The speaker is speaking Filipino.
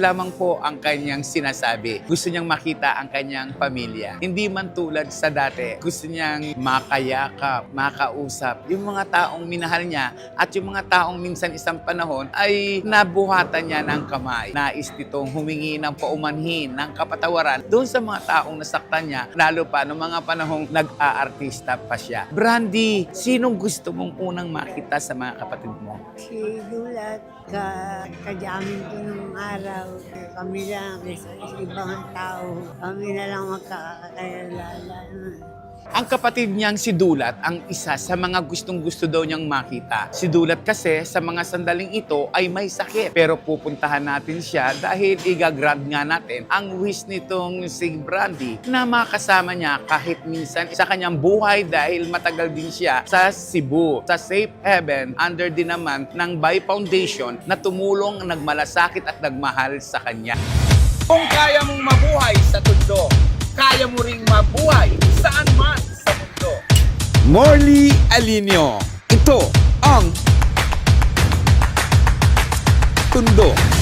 lamang po ang kanyang sinasabi. Gusto niyang makita ang kanyang pamilya. Hindi man tulad sa dati. Gusto niyang makayakap, makausap. Yung mga taong minahal niya at yung mga taong minsan isang panahon ay nabuhatan niya ng kamay. Nais nitong humingi ng paumanhin, ng kapatawaran doon sa mga taong nasaktan niya, lalo pa noong mga panahong nag-aartista pa siya. Brandy, sinong gusto mong unang makita sa mga kapatid mo? Si Dulat, ka, kadyamin ko nung araw. Kami lang, ibang tao. Kami na lang magkakakayalala. Ang kapatid niyang si Dulat ang isa sa mga gustong gusto daw niyang makita. Si Dulat kasi sa mga sandaling ito ay may sakit. Pero pupuntahan natin siya dahil igagrab nga natin ang wish nitong si Brandy na makasama niya kahit minsan sa kanyang buhay dahil matagal din siya sa Cebu, sa Safe Heaven under din naman ng Bay Foundation na tumulong, nagmalasakit at nagmahal sa kanya. Kung kaya mong mabuhay sa tundo, kaya mo ring mabuhay saan man sa mundo. Morley Alinio. Ito ang Tundo